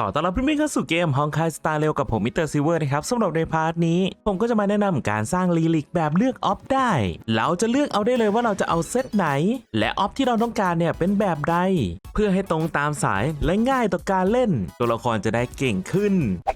ขอต้อนรับเพื่อนๆเข้าสู่เกมฮองคายสตาร์เร็วกับผมมิสเตอร์ซิเวอร์นะครับสำหรับในพาร์ทนี้ ผมก็จะมาแนะนำการสร้างลีลิกแบบเลือกออฟได้ เราจะเลือกเอาได้เลยว่าเราจะเอาเซตไหน และออฟที่เราต้องการเนี่ยเป็นแบบใด เพื่อให้ตรงตามสายและง่ายต่อการเล่น ตัวละครจะได้เก่งขึ้น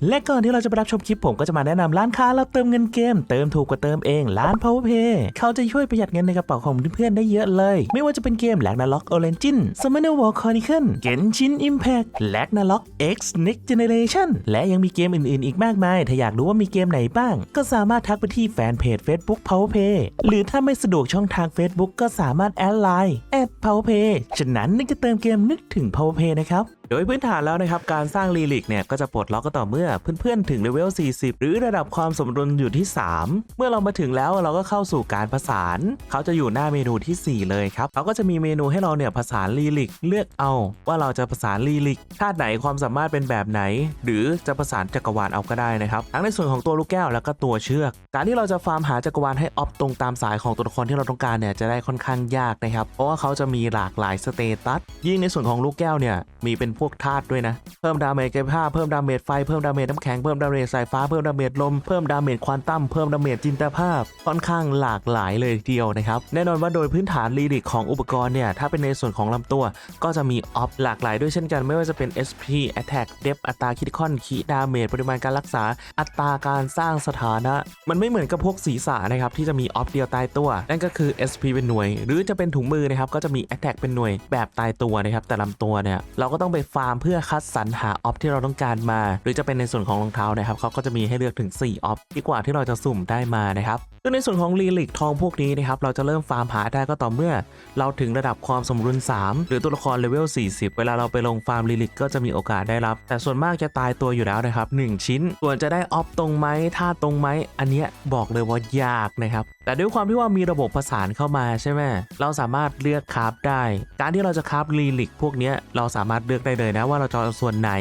และก่อนที่เราจะไปรับชมคลิปผมก็จะมาแนะนำร้านค้ารับเติมเงินเกม เติมถูกกว่าเติมเองร้าน PowerPay เขาจะช่วยประหยัดเงินในกระเป๋าของเพื่อนๆได้เยอะเลย ไม่ว่าจะเป็นเกม Ragnarok Origin Summoner War Chronicle Genshin Impact Ragnarok X Next Generation และยังมีเกมอื่นๆ อีกมากมาย ถ้าอยากรู้ว่ามีเกมไหนบ้าง ก็สามารถทักไปที่แฟนเพจ Facebook PowerPay หรือถ้าไม่สะดวกช่องทาง Facebook ก็สามารถแอดไลน์ @PowerPay ฉะนั้นนึกจะเติมเกมนึกถึง PowerPay นะครับ โดยพื้นฐานแล้วนะครับการสร้างลีลิกเนี่ยก็จะปลดล็อกก็ต่อเมื่อเพื่อนๆถึงเลเวล 40 หรือระดับความสมดุลอยู่ที่ 3 เมื่อเรามาถึงแล้วเราก็เข้าสู่การผสาน เขาจะอยู่หน้าเมนูที่ 4 เลยครับเขาก็จะมีเมนูให้เราเนี่ยผสานลีลิกเลือกเอา ว่าเราจะผสานลีลิกธาตุไหนความสามารถเป็นแบบไหน หรือจะผสานจักรวาลเอาก็ได้นะครับทั้งในส่วนของตัวลูกแก้วแล้วก็ตัวเชือก การที่เราจะฟาร์มหาจักรวาลให้ออฟตรงตามสายของตัวละครที่เราต้องการเนี่ยจะได้ค่อนข้างยากนะครับเพราะว่าเขาจะมีหลากหลายสเตตัสยิ่งในส่วนของลูกแก้วเนี่ยมีเป็นพวกธาตุด้วยนะ เพิ่มดาเมจเกมผ้าเพิ่มดาเมจไฟ เพิ่มดาเมจน้ำแข็ง เพิ่มดาเมจสายฟ้า เพิ่มดาเมจลม เพิ่มดาเมจควอนตัม เพิ่มดาเมจจินตภาพ ค่อนข้างหลากหลายเลยทีเดียวนะครับ แน่นอนว่าโดยพื้นฐานลีดิกของอุปกรณ์เนี่ย ถ้าเป็นในส่วนของลำตัว ก็จะมีออฟหลากหลายด้วยเช่นกัน ไม่ว่าจะเป็น SP Attack Depth อัตราคิดคอนขีดาเมจปริมาณการรักษา อัตราการสร้างสถานะ มันไม่เหมือนกับพวกศีรษะนะครับที่จะมีออฟเดียวตายตัว นั่นก็คือ SP เป็นหน่วย หรือจะเป็นถุงมือนะครับก็จะมี Attack เป็นหน่วยแบบตายตัวนะครับแต่ลำตัวเนี่ยเราก็ต้องไปฟาร์มเพื่อคัดสรรหาออฟที่เราต้องการมา หรือจะเป็นในส่วนของรองเท้านะครับเขาก็จะมีให้เลือกถึง 4 ออฟดีกว่าที่เราจะสุ่มได้มานะครับซึ่งในส่วนของลีลิกทองพวกนี้นะครับเราจะเริ่มฟาร์มหาได้ก็ต่อเมื่อ เราถึงระดับความสมดุล3 หรือตัวละครเลเวล 40 เวลาเราไปลงฟาร์มลีลิกก็จะมีโอกาสได้รับ แต่ส่วนมากจะตายตัวอยู่แล้วนะครับ1ชิ้น ส่วนจะได้ออฟตรงไหมท่าตรงไหมอันเนี้ยบอกเลยว่ายากนะครับแต่ด้วยความที่ว่ามีระบบประสานเข้ามาใช่ไหมเราสามารถเลือกคราฟได้ การที่เราจะคราฟลีลิกพวกนี้เราสามารถเลือกได้เลยนะว่าเราจะเอาส่วนไหน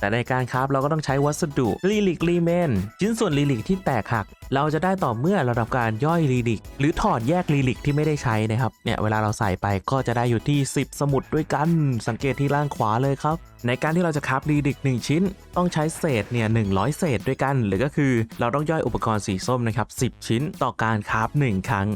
แต่ในการคราฟเราก็ต้องใช้วัสดุลีลิกรีเมนชิ้นส่วนลีลิกที่แตกหัก เราจะได้ต่อเมื่อเราทำการย่อยลีลิก หรือถอดแยกลีลิกที่ไม่ได้ใช้นะครับเนี่ยเวลาเราใส่ไปก็จะได้อยู่ที่ 10 สมุดด้วยกันสังเกตที่ล่างขวาเลยครับ ในการที่เราจะคราฟลีลิก 1 ชิ้น ต้องใช้เศษเนี่ย100เศษด้วยกัน หรือก็คือเราต้องย่อยอุปกรณ์สีส้มนะครับ10 ชิ้นต่อการคราฟ1ครั้ง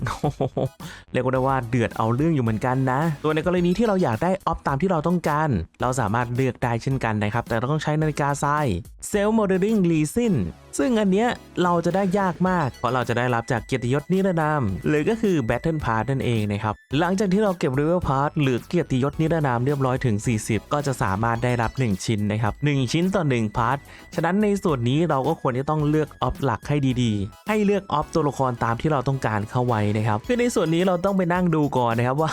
เรียกได้ว่าเดือดเอาเรื่องอยู่เหมือนกันนะ ตัวในกรณีที่เราอยากได้ออฟตามที่เราต้องการ เราสามารถเลือกได้เช่นกันนะครับแต่เราต้องใช้นาฬิกาทรายเซลล์โมเดลลิ่งรีซินซึ่งอันเนี้ยเราจะได้ยากมาก เพราะเราจะได้รับจากเกียรติยศนิรนาม หรือก็คือ Battle Pass นั่นเองนะครับ หลังจากที่เราเก็บ Level Pass หรือเกียรติยศนิรนามเรียบร้อยถึง 40 ก็จะสามารถได้รับ 1 ชิ้นนะครับ 1 ชิ้นต่อ 1 พาร์ท ฉะนั้นในส่วนนี้เราก็ควรจะต้องเลือกออฟหลักให้ดีๆ ให้เลือกออฟตัวละครตามที่เราต้องการเข้าไว้นะครับคือในส่วนนี้เราต้องไปนั่งดูก่อนนะครับว่า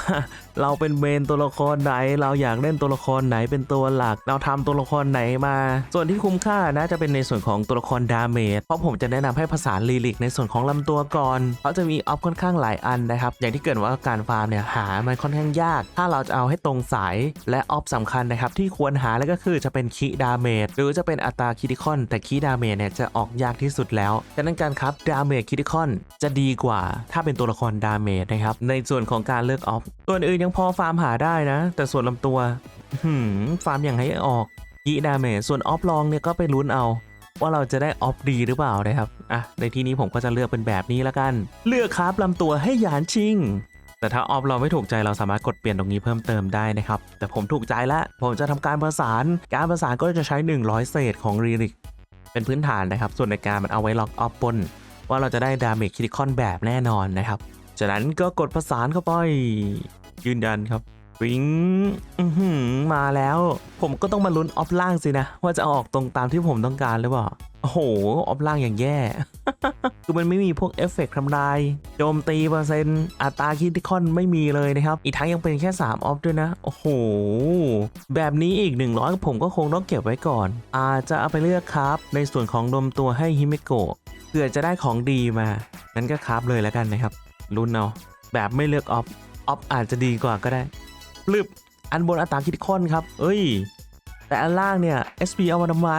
เราเป็นเมนตัวละครไหน เราอยากเล่นตัวละครไหนเป็นตัวหลัก เราทำตัวละครไหนมาส่วนที่คุ้มค่านะจะเป็นในส่วนของตัวละครดาเมจเพราะผมจะแนะนำให้ภาษานลีลิกในส่วนของลำตัวก่อนเขาจะมีออฟค่อนข้างหลายอันนะครับอย่างที่เกิดว่าการฟาร์มเนี่ยหามันค่อนข้างยาก ถ้าเราจะเอาให้ตรงสายและออฟสำคัญนะครับที่ควรหาแล้วก็คือจะเป็นคีดาเมจหรือจะเป็นอัตราคิติคอนแต่คีดาเมจเนี่ยจะออกยากที่สุดแล้วดังนั้นการครับดาเมจคิติคอนจะดีกว่า ถ้าเป็นตัวละครดาเมจนะครับในส่วนของการเลือกออฟตัวอื่นยังพอฟาร์มหาได้นะ แต่ส่วนลำตัวฟาร์มอย่างให้ออก ยีดาเมจส่วนออฟลองเนี่ยก็ไปลุ้นเอา ว่าเราจะได้ออฟดีหรือเปล่านะครับอะในที่นี้ผมก็จะเลือกเป็นแบบนี้แล้วกัน เลือกครับลำตัวให้หยานชิงแต่ถ้าออฟเราไม่ถูกใจเราสามารถกดเปลี่ยนตรงนี้เพิ่มเติมได้นะครับ แต่ผมถูกใจแล้วผมจะทำการประสาน การประสานก็จะใช้ 100 เศษของรีริกเป็นพื้นฐานนะครับ ส่วนในการมันเอาไว้ล็อกออฟบนว่าเราจะได้ดาเมจคิติคอนแบบแน่นอนนะครับจากนั้นก็กดประสานเข้าไปยืนยันครับ วิงอื้อหือมาแล้ว ผมก็ต้องมาลุ้นออฟล่างสินะ ว่าจะเอาออกตรงตามที่ผมต้องการหรือเปล่า โอ้โห ออฟล่างอย่างแย่ คือมันไม่มีพวกเอฟเฟกต์ทำลายโจมตีเปอร์เซ็นต์อัตราคิติคอนไม่มีเลยนะครับ อีกทั้งยังเป็นแค่ 3 ออฟด้วยนะ โอ้โห แบบนี้อีก 100 ผมก็คงต้องเก็บไว้ก่อน อาจจะเอาไปเลือกครับ ในส่วนของนมตัวให้ฮิเมโกะเผื่อจะได้ของดีมางั้นก็ครับเลยแล้วกันนะครับลุ้นเอาแบบไม่เลือกออฟออฟอาจจะดีกว่าก็ได้ ปลึบอันบนอัตราคิดคอนครับ เอ้ย แต่อันล่างเนี่ย SP เอามาทำไม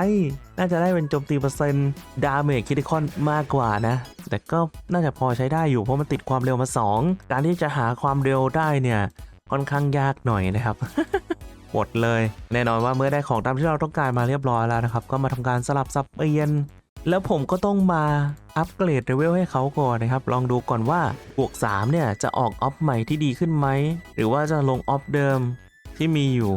น่าจะได้เป็นโจมตีเปอร์เซ็นต์ดาเมจคิดคอนมากกว่านะ แต่ก็น่าจะพอใช้ได้อยู่เพราะมันติดความเร็วมา 2 การที่จะหาความเร็วได้เนี่ยค่อนข้างยากหน่อยนะครับหมดเลย แน่นอนว่าเมื่อได้ของตามที่เราต้องการมาเรียบร้อยแล้วนะครับ ก็มาทำการสลับสับเปลี่ยน แล้วผมก็ต้องมาอัปเกรดเลเวลให้เขาก่อนนะครับ ลองดูก่อนว่าบวก3เนี่ยจะออกออฟใหม่ที่ดีขึ้นไหม หรือว่าจะลงออฟเดิมที่มีอยู่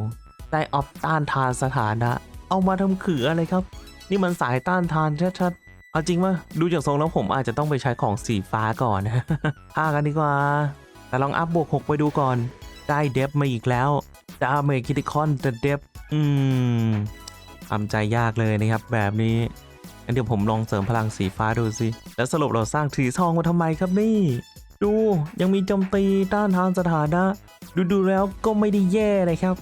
ได้ออฟต้านทานสถานะ เอามาทำขืออะไรครับ นี่มันสายต้านทานชัดๆ เอาจริงว่าดูจากทรงแล้วผมอาจจะต้องไปใช้ของสีฟ้าก่อนพากันดีกว่า แต่ลองอัพบวก 6 ไปดูก่อน ได้เดฟมาอีกแล้วดาเมจคิติคอนเดฟอืมทำใจยากเลยนะครับแบบนี้ งั้นเดี๋ยวผมลองเสริมพลังสีฟ้าดูสิ แล้วสรุปเราสร้างสีทองมาทำไมครับนี่ ดูยังมีโจมตีต้านทานสถานะ ดูดูแล้วก็ไม่ได้แย่เลยครับ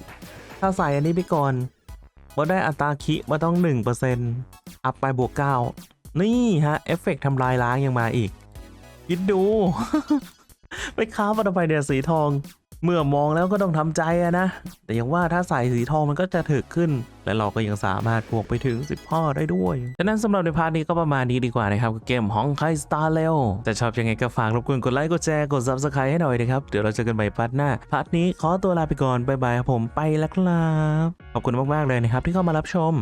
ถ้าใส่อันนี้ไปก่อนว่าได้อัตราคิมาต้อง 1%อัพไปบวก 9 นี่ฮะ เอฟเฟกต์ทำลายล้างยังมาอีกคิดดู ไปค้ามาทำไมเนี่ยสีทอง เมื่อมองแล้วก็ต้องทำใจอะนะ แต่ยังว่าถ้าใส่สีทองมันก็จะถึกขึ้น และเราก็ยังสามารถบวกไปถึง 10พ่อได้ด้วยฉะนั้นสำหรับในพาร์ทนี้ก็ประมาณนี้ดีกว่านะครับเกมห้องไคสตาร์เร็วแต่ชอบยังไงก็ฝากรบกวนกดไลค์กดแชร์กด subscribe ให้หน่อยนะครับ เดี๋ยวเราเจอกันใหม่พาร์ทหน้าพาร์ทนี้ขอตัวลาไปก่อนบายบายครับผมไปแล้วครับ ขอบคุณมากๆเลยนะครับที่เข้ามารับชม